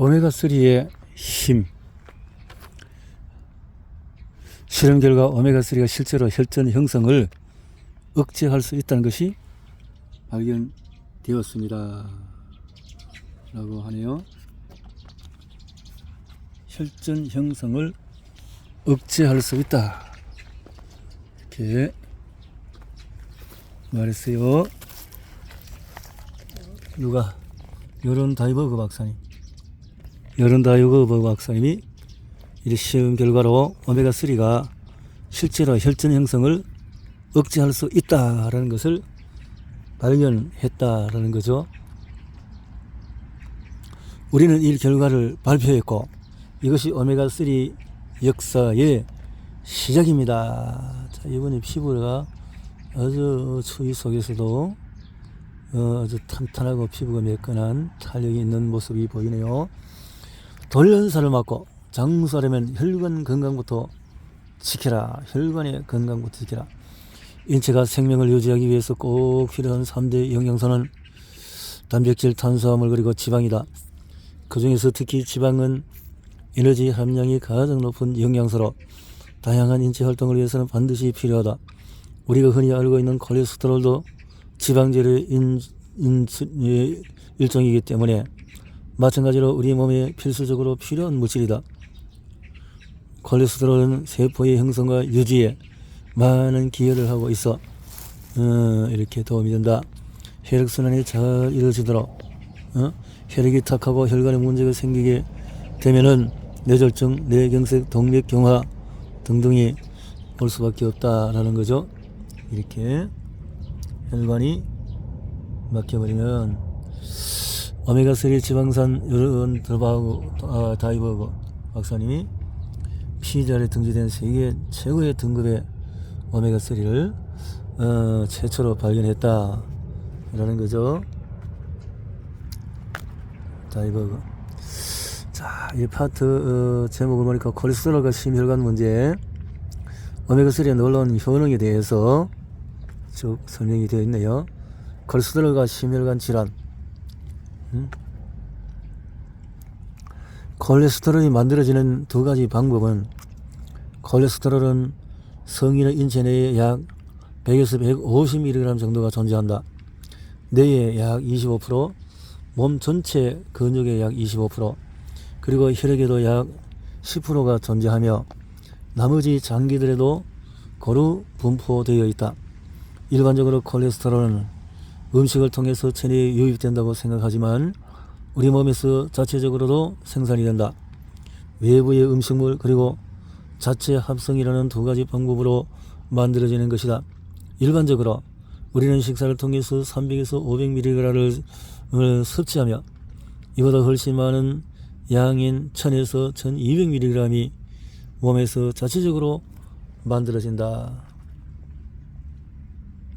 오메가3의 힘. 실험 결과 오메가3가 실제로 혈전 형성을 억제할 수 있다는 것이 발견되었습니다. 라고 하네요. 혈전 형성을 억제할 수 있다. 이렇게 말했어요. 누가? 여론 다이버그 박사님. 다이버그 박사님이 이 시험 결과로 오메가3가 실제로 혈전 형성을 억제할 수 있다라는 것을 발견했다라는 거죠. 우리는 이 결과를 발표했고 이것이 오메가3 역사의 시작입니다. 자, 이번에 피부가 아주 추위 속에서도 어, 아주 탄탄하고 피부가 매끈한 탄력이 있는 모습이 보이네요. 돌연사를 맞고 장수하려면 혈관 건강부터 지켜라. 혈관의 건강부터 지켜라. 인체가 생명을 유지하기 위해서 꼭 필요한 3대 영양소는 단백질, 탄수화물 그리고 지방이다. 그 중에서 특히 지방은 에너지 함량이 가장 높은 영양소로 다양한 인체 활동을 위해서는 반드시 필요하다. 우리가 흔히 알고 있는 콜레스테롤도 지방제의 인, 인, 예, 일종이기 때문에 마찬가지로 우리 몸에 필수적으로 필요한 물질이다. 콜레스테롤은 세포의 형성과 유지에 많은 기여를 하고 있어 어, 이렇게 도움이 된다. 혈액순환이 잘 이루어지도록 어? 혈액이 탁하고 혈관에 문제가 생기게 되면은 뇌졸중, 뇌경색, 동맥 경화 등등이 올 수밖에 없다라는 거죠. 이렇게 혈관이 막혀버리면 오메가3 지방산 이런 들바하고 아, 다이버그 박사님이 피자에 등재된 세계 최고의 등급의 오메가3를 어, 최초로 발견했다 라는 거죠. 다이버그 자, 이 파트 어, 제목을 보니까 콜레스테롤과 심혈관 문제 오메가3의 놀라운 효능에 대해서 쭉 설명이 되어 있네요. 콜레스테롤과 심혈관 질환 음? 콜레스테롤이 만들어지는 두 가지 방법은 콜레스테롤은 성인의 인체 내에 약 100에서 150mg 정도가 존재한다. 뇌에 약 25%, 몸 전체 근육의 약 25%, 그리고 혈액에도 약 10%가 존재하며 나머지 장기들에도 고루 분포되어 있다. 일반적으로 콜레스테롤은 음식을 통해서 체내에 유입된다고 생각하지만 우리 몸에서 자체적으로도 생산이 된다. 외부의 음식물 그리고 자체 합성이라는 두 가지 방법으로 만들어지는 것이다. 일반적으로 우리는 식사를 통해서 300에서 500mg를 어, 섭취하며 이보다 훨씬 많은 양인 1000에서 1200mg이 몸에서 자체적으로 만들어진다.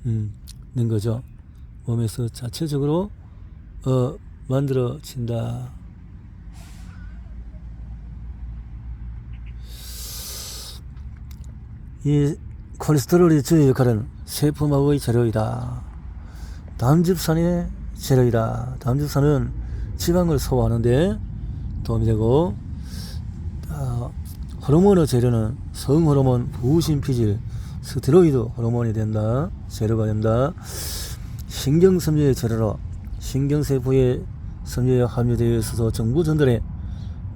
음, 는 거죠. 몸에서 자체적으로 어, 만들어진다. 이 콜레스테롤의 주요 역할은 세포막의 재료이다. 담즙산의 재료이다. 담즙산은 지방을 소화하는데 도움이 되고 어, 호르몬의 재료는 성호르몬, 부신피질, 스테로이드 호르몬이 된다. 재료가 된다. 신경섬유의 재료로 신경세포의 섬유에 함유되어 있어서 정보 전달에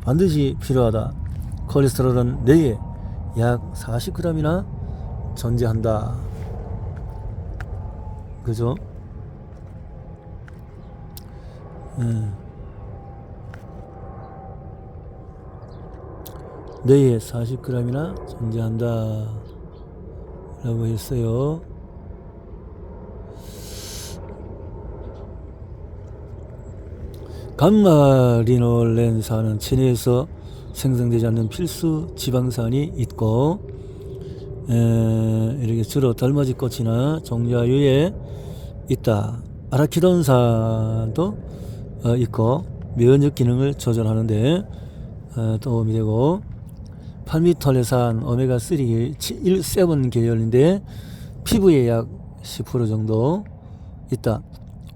반드시 필요하다. 콜레스테롤은 뇌에 약 40g이나 존재한다. 그죠? 음. 뇌에 40g이나 존재한다. 라고 했어요. 감마리놀렌산은 체내에서 생성되지 않는 필수 지방산이 있고 에, 이렇게 주로 달맞이 꽃이나 종자유에 있다. 아라키돈산도 어, 있고 면역 기능을 조절하는데 어, 도움이 되고 팔미톨레산 오메가3 1, 7 계열인데 피부에 약 10% 정도 있다.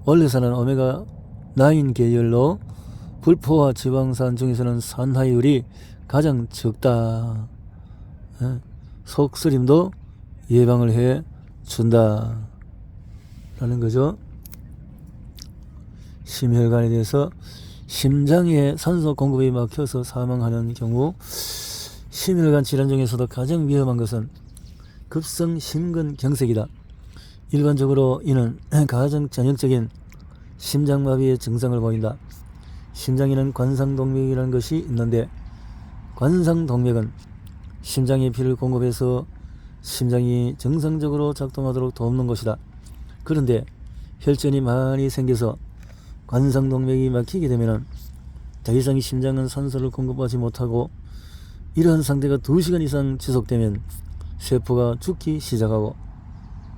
원래산은 오메가 9 계열로 불포와 지방산 중에서는 산화율이 가장 적다. 예, 속쓰림도 예방을 해 준다. 라는 거죠. 심혈관에 대해서 심장에 산소 공급이 막혀서 사망하는 경우 심혈관 질환 중에서도 가장 위험한 것은 급성 심근경색이다. 일반적으로 이는 가장 전형적인 심장마비의 증상을 보인다. 심장에는 관상동맥이라는 것이 있는데 관상동맥은 심장에 피를 공급해서 심장이 정상적으로 작동하도록 돕는 것이다. 그런데 혈전이 많이 생겨서 관상동맥이 막히게 되면 더 이상 심장은 산소를 공급하지 못하고 이러한 상태가 2시간 이상 지속되면 세포가 죽기 시작하고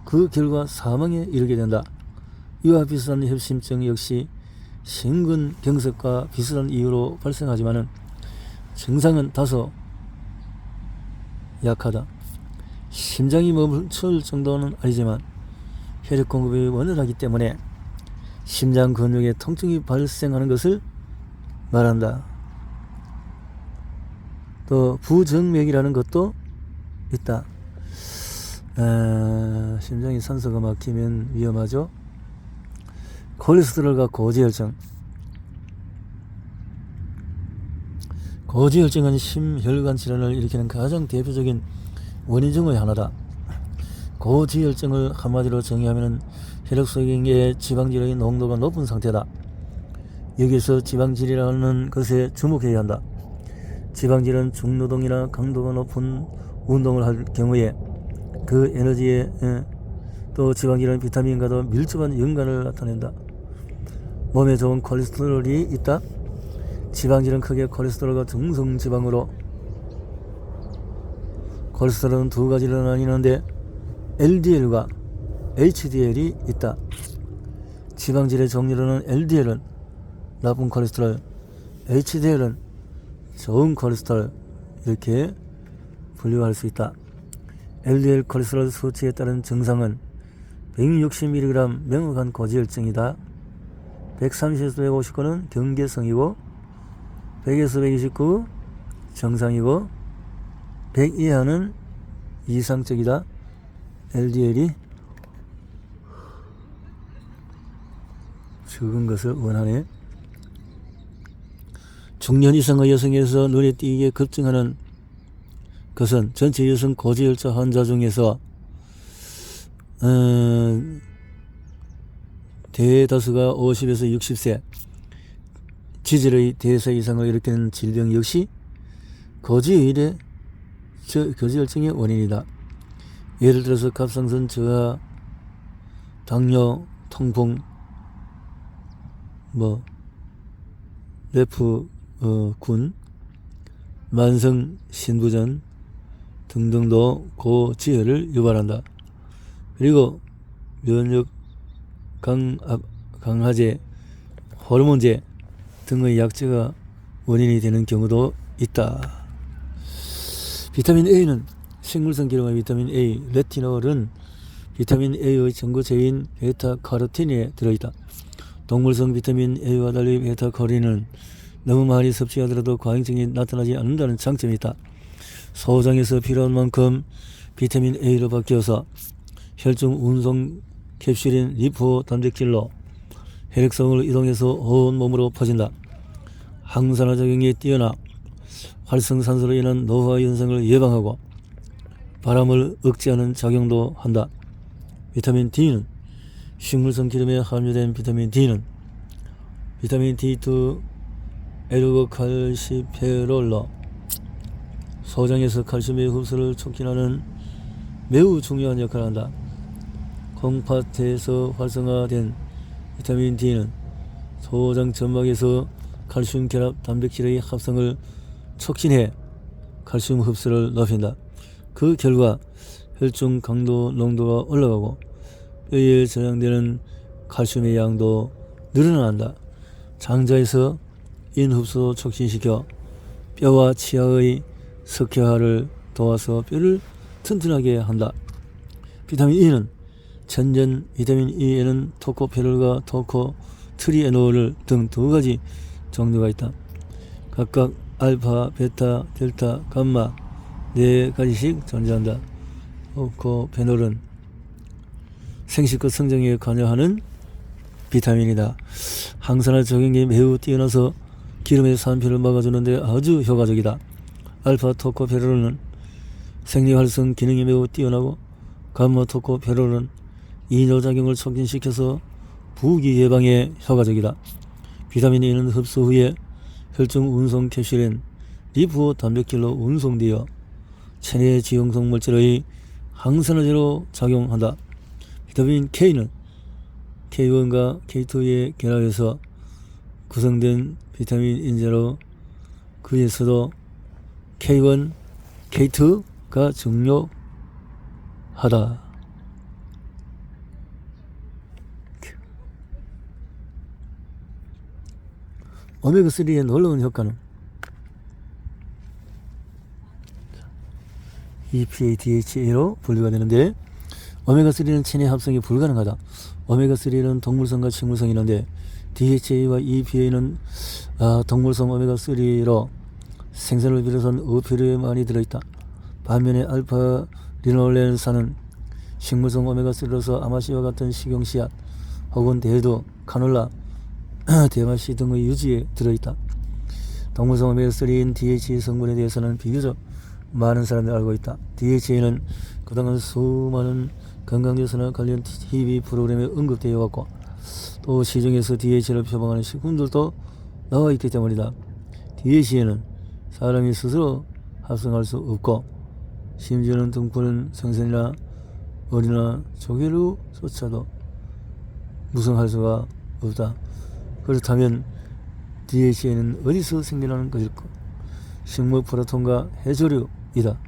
그 결과 사망에 이르게 된다. 이와 비슷한 협심증 역시 심근 경색과 비슷한 이유로 발생하지만은 증상은 다소 약하다. 심장이 멈출 정도는 아니지만 혈액 공급이 원활하기 때문에 심장 근육에 통증이 발생하는 것을 말한다. 또 부정맥이라는 것도 있다. 아, 심장이 산소가 막히면 위험하죠. 콜레스테롤 과 고지혈증. 고지혈증은 심혈관 질환을 일으키는 가장 대표적인 원인 중의 하나다. 고지혈증을 한마디로 정의하면 혈액 속의 지방질의 농도가 높은 상태다. 여기서 지방질이라는 것에 주목해야 한다. 지방질은 중노동이나 강도가 높은 운동을 할 경우에 그 에너지에 예, 또 지방질은 비타민과도 밀접한 연관을 나타낸다. 몸에 좋은 콜레스테롤이 있다. 지방질은 크게 콜레스테롤과 중성 지방으로 콜레스테롤은 두 가지로 나뉘는데 LDL과 HDL이 있다. 지방질의 종류로는 LDL은 나쁜 콜레스테롤, HDL은 좋은 콜레스테롤 이렇게 분류할 수 있다. LDL 콜레스테롤 수치에 따른 증상은 160mg 명확한 고지혈증이다. 130에서 159는 경계성이고 100에서 129 정상이고 100 이하는 이상적이다. LDL이 적은 것을 원하네. 중년 이상의 여성에서 눈에 띄게 급증하는 것은 전체 여성 고지혈증 환자 중에서 어, 대다수가 50에서 60세 지질의 대사 이상을 일으키는 질병 역시 고지혈의 고지혈증의 원인이다. 예를 들어서 갑상선 저하, 당뇨, 통풍, 뭐 레프 어, 군, 만성 신부전 등등도 고지혈을 유발한다. 그리고 면역 강, 아, 강화제, 호르몬제 등의 약제가 원인이 되는 경우도 있다. 비타민 A는 식물성 기름의 비타민 A, 레티놀은 비타민 A의 전구체인 베타카로틴에 들어있다. 동물성 비타민 A와 달리 베타카로틴은 너무 많이 섭취하더라도 과잉증이 나타나지 않는다는 장점이 있다. 소장에서 필요한 만큼 비타민 A로 바뀌어서 혈중 운송 캡슐인 리포 단백질로 혈액성을 이동해서 온 몸으로 퍼진다. 항산화 작용이 뛰어나 활성산소로 인한 노화 현상을 예방하고 바람을 억제하는 작용도 한다. 비타민 D는 식물성 기름에 함유된 비타민 D는 비타민 D2 에르고칼시페롤로 소장에서 칼슘의 흡수를 촉진하는 매우 중요한 역할을 한다. 콩팥에서 활성화된 비타민 D는 소장 점막에서 칼슘 결합 단백질의 합성을 촉진해 칼슘 흡수를 높인다. 그 결과 혈중 강도 농도가 올라가고 뼈에 저장되는 칼슘의 양도 늘어난다. 장자에서 인흡수 촉진시켜 뼈와 치아의 석회화를 도와서 뼈를 튼튼하게 한다. 비타민 E는 천전 비타민 E에는 토코페롤과 토코트리에놀 등 두 가지 종류가 있다. 각각 알파, 베타, 델타, 감마 네 가지씩 존재한다. 어, 그 페놀은 생식과 성장에 관여하는 비타민이다. 항산화 적용이 매우 뛰어나서 기름의 산패를 막아주는데 아주 효과적이다. 알파 토코페롤은 생리활성 기능이 매우 뛰어나고 감마 토코페롤은 이뇨작용을 촉진시켜서 부기 예방에 효과적이다. 비타민 E는 흡수 후에 혈중 운송 캡슐인 리포 단백질로 운송되어 체내 지용성 물질의 항산화제로 작용한다. 비타민 K는 K1과 K2의 결합에서 구성된 비타민 인자로 그에서도 K1, K2가 중요하다. 오메가3의 놀라운 효과는 EPA, DHA로 분류가 되는데 오메가3는 체내 합성이 불가능하다. 오메가3는 동물성과 식물성이 있는데 DHA와 EPA는 아, 동물성 오메가3로 생선을 비롯한 어패류에 많이 들어있다. 반면에 알파 리놀렌산은 식물성 오메가3로서 아마씨와 같은 식용씨앗 혹은 대두, 카놀라, 대마씨 등의 유지에 들어있다. 동물성 오메가3인 DHA 성분에 대해서는 비교적 많은 사람들이 알고 있다. DHA는 그동안 수많은 건강교수나 관련 TV 프로그램에 언급되어 왔고 또 시중에서 DHA를 표방하는 식품들도 나와 있기 때문이다. DHA는 사람이 스스로 합성할 수 없고 심지어는 등푸른 생선이나 어리나 조개류조차도 무성할 수가 없다. 그렇다면 DHA는 어디서 생겨나는 것일까? 식물 프로톤과 해조류이다.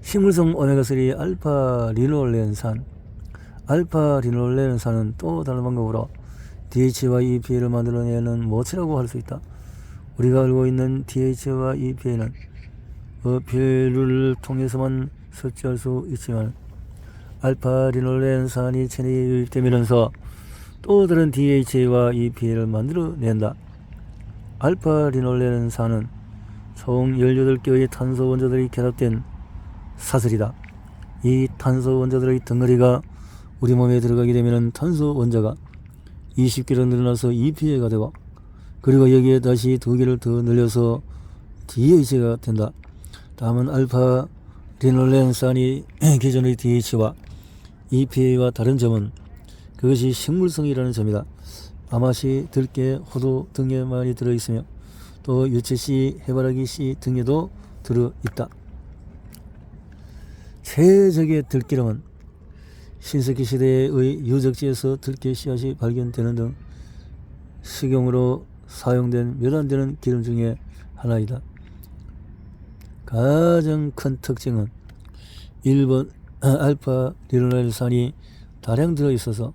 식물성 오메가3 알파 리놀렌산 알파 리놀렌산은 또 다른 방법으로 DHA와 EPA를 만들어내는 모체라고 할 수 있다. 우리가 알고 있는 DHA와 EPA는 어필류를 통해서만 섭취할 수 있지만 알파 리놀렌산이 체내에 유입되면서 또 다른 DHA와 EPA를 만들어낸다. 알파 리놀렌산은 총 18개의 탄소 원자들이 결합된 사슬이다. 이 탄소 원자들의 덩어리가 우리 몸에 들어가게 되면 탄소 원자가 20개로 늘어나서 EPA가 되고 그리고 여기에 다시 두 개를 더 늘려서 DHA가 된다. 다음은 알파 리놀렌산이 기존의 DH와 EPA와 다른 점은 그것이 식물성이라는 점이다. 아마시, 들깨, 호두 등에 많이 들어있으며 또 유채씨, 해바라기 씨 등에도 들어있다. 최적의 들기름은 신석기 시대의 유적지에서 들깨 씨앗이 발견되는 등 식용으로 사용된 몇 안 되는 기름 중에 하나이다. 가장 큰 특징은 1번 알파 리노날산이 다량 들어 있어서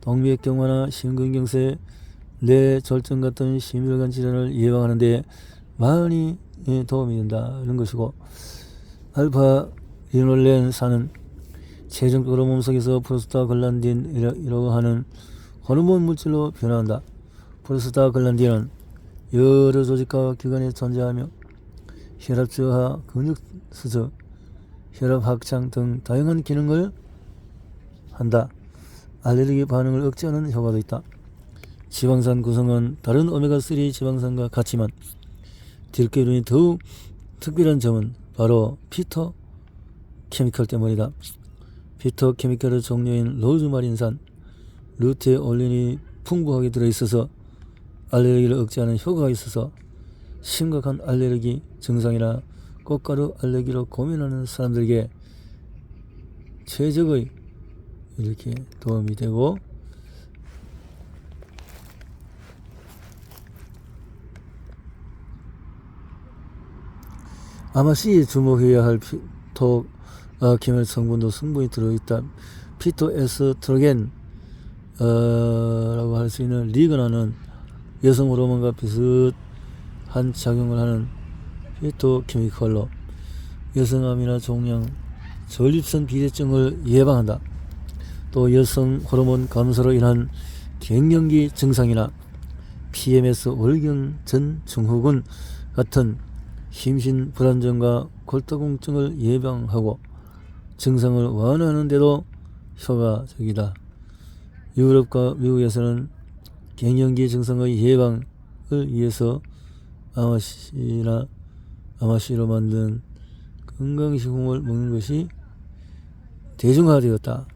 동맥경화나 심근경색, 뇌졸중 같은 심혈관 질환을 예방하는 데 많이 도움이 된다는 것이고 알파 리놀렌산은 최종적으로 몸속에서 프로스타글란딘이라고 하는 호르몬 물질로 변화한다. 프로스타글란딘은 여러 조직과 기관에 존재하며 혈압 저하, 근육 수저, 혈압 확장 등 다양한 기능을 한다. 알레르기 반응을 억제하는 효과도 있다. 지방산 구성은 다른 오메가3 지방산과 같지만 들깨lun이 더욱 특별한 점은 바로 피터 케미컬 때문이다. 피터 케미컬의 종류인 로즈마린산, 루테 올린이 풍부하게 들어있어서 알레르기를 억제하는 효과가 있어서 심각한 알레르기 증상이나 꽃가루 알레르기로 고민하는 사람들에게 최적의 이렇게 도움이 되고 아마 C에 주목해야 할 피토 어, 계면 성분도 성분이 들어있다. 피토에스트로겐 어, 라고 할 수 있는 리그나는 여성 호르몬과 비슷한 작용을 하는 피토케미컬로 여성암이나 종양, 전립선 비대증을 예방한다. 또 여성 호르몬 감소로 인한 갱년기 증상이나 PMS 월경 전 증후군 같은 심신 불안정과 골다공증을 예방하고 증상을 완화하는 데도 효과적이다. 유럽과 미국에서는 갱년기 증상의 예방을 위해서 아마시나 아마시로 만든 건강식품을 먹는 것이 대중화되었다.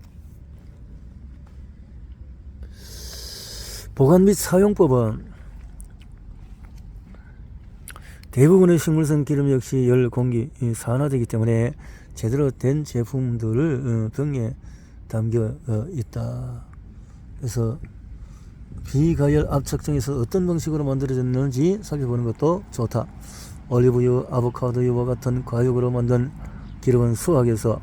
보관 및 사용법은 대부분의 식물성 기름 역시 열, 공기, 이 산화되기 때문에 제대로 된 제품들을 어, 병에 담겨 어, 있다. 그래서 비가열 압착정에서 어떤 방식으로 만들어졌는지 살펴보는 것도 좋다. 올리브유, 아보카도유와 같은 과육으로 만든 기름은 수확에서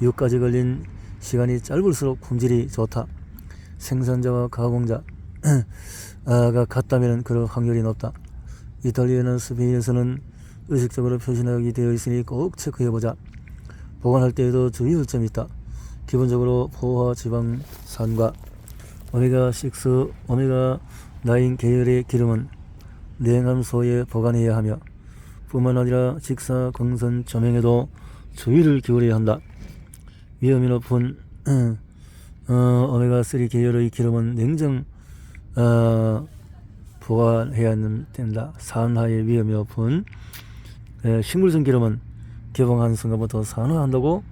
유까지 걸린 시간이 짧을수록 품질이 좋다. 생산자와 가공자 가 같다면 그럴 확률이 높다. 이탈리아나 스페인에서는 의식적으로 표시하게 되어 있으니 꼭 체크해보자. 보관할 때에도 주의할 점이 있다. 기본적으로 포화 지방산과 오메가6, 오메가9 계열의 기름은 냉함소에 보관해야 하며 뿐만 아니라 직사 광선 조명에도 주의를 기울여야 한다. 위험이 높은 어, 오메가3 계열의 기름은 냉정 어, 보관해야 된다. 산화의 위험이 높은 에, 식물성 기름은 개봉하는 순간부터 산화한다고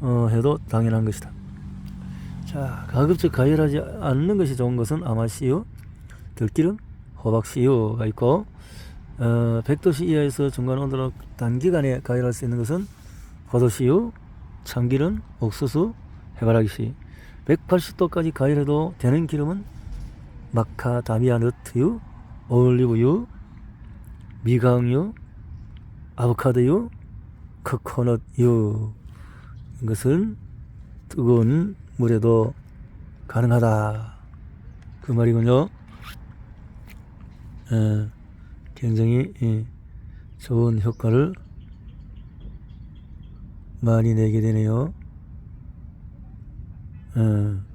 어, 해도 당연한 것이다. 자, 가급적 가열하지 않는 것이 좋은 것은 아마씨유, 들기름, 호박씨유가 있고 어, 100도씨 이하에서 중간 온도로 단기간에 가열할 수 있는 것은 포도씨유, 참기름, 옥수수, 해바라기씨. 180도까지 가열해도 되는 기름은 마카다미아 너트유, 올리브유, 미강유, 아보카도유, 코코넛유 이것은 뜨거운 물에도 가능하다. 그 말이군요. 에, 굉장히 예, 좋은 효과를 많이 내게 되네요. 에.